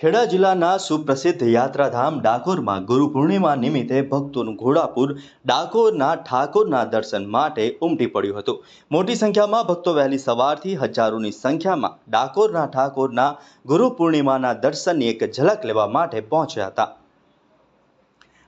ખેડા જિલ્લાના સુપ્રસિદ્ધ યાત્રાધામ ડાકોરમાં ગુરુ પૂર્ણિમા નિમિત્તે ભક્તોનું ઘોડાપુર ડાકોરના ઠાકોરના દર્શન માટે ઉમટી પડ્યું હતું. મોટી સંખ્યામાં ભક્તો વહેલી સવારથી હજારોની સંખ્યામાં ડાકોરના ઠાકોરના ગુરુ પૂર્ણિમાના દર્શનની એક ઝલક લેવા માટે પહોંચ્યા હતા.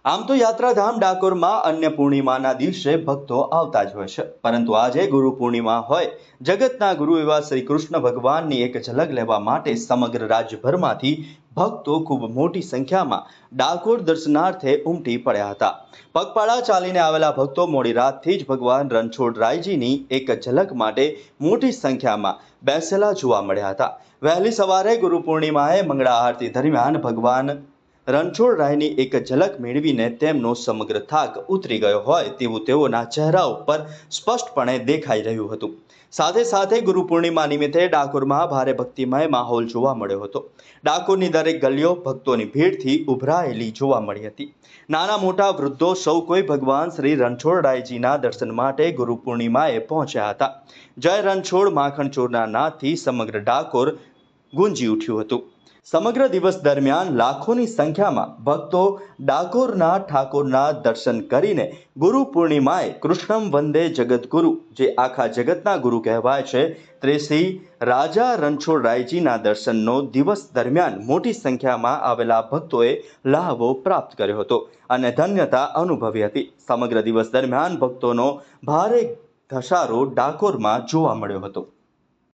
આમ તો યાત્રાધામ ડાકોરમાં અન્ય પૂર્ણિમાના દિવસે ભક્તો આવતા જ હોય છે. પરંતુ આજે ગુરુ પૂર્ણિમા હોય, જગતના ગુરુ એવા શ્રી કૃષ્ણ ભગવાનની એક ઝલક લેવા માટે સમગ્ર રાજ્યભરમાંથી ભક્તો ખૂબ મોટી સંખ્યામાં ડાકોર દર્શનાર્થે ઉમટી પડ્યા હતા. પગપાળા ચાલીને આવેલા ભક્તો મોડી રાતથી જ ભગવાન રણછોડરાયજીની એક ઝલક માટે મોટી સંખ્યામાં બેસેલા જોવા મળ્યા હતા. વહેલી સવારે ગુરુ પૂર્ણિમાએ મંગળા આરતી દરમિયાન ભગવાન રણછોડરાયની એક ઝલક મેળવીને તેમનો સમગ્ર થાક ઉતરી ગયો હોય તેવું તેઓના ચહેરા ઉપર સ્પષ્ટપણે દેખાઈ રહ્યું હતું. સાથે સાથે ગુરુ પૂર્ણિમા નિમિત્તે ડાકોરમાં ભારે ભક્તિમય માહોલ જોવા મળ્યો હતો. ડાકોરની દરેક ગલીઓ ભક્તોની ભીડથી ઉભરાયેલી જોવા મળી હતી. નાના મોટા વૃદ્ધો સૌ કોઈ ભગવાન શ્રી રણછોડરાયજીના દર્શન માટે ગુરુ પૂર્ણિમાએ પહોંચ્યા હતા. જય રણછોડ માખણ ચોરના નાદથી સમગ્ર ડાકોર ગુંજી ઉઠ્યું હતું. સમગ્ર દિવસ દરમિયાન લાખોની સંખ્યામાં ભક્તો ડાકોરના ઠાકોરના દર્શન કરીને ગુરુ પૂર્ણિમાએ કૃષ્ણમ વંદે જગદગુરુ, જે આખા જગતના ગુરુ કહેવાય છે તે શ્રી રાજા રણછોડરાયજીના દર્શનનો દિવસ દરમિયાન મોટી સંખ્યામાં આવેલા ભક્તોએ લાહવો પ્રાપ્ત કર્યો હતો અને ધન્યતા અનુભવી હતી. સમગ્ર દિવસ દરમિયાન ભક્તોનો ભારે ધસારો ડાકોરમાં જોવા મળ્યો હતો.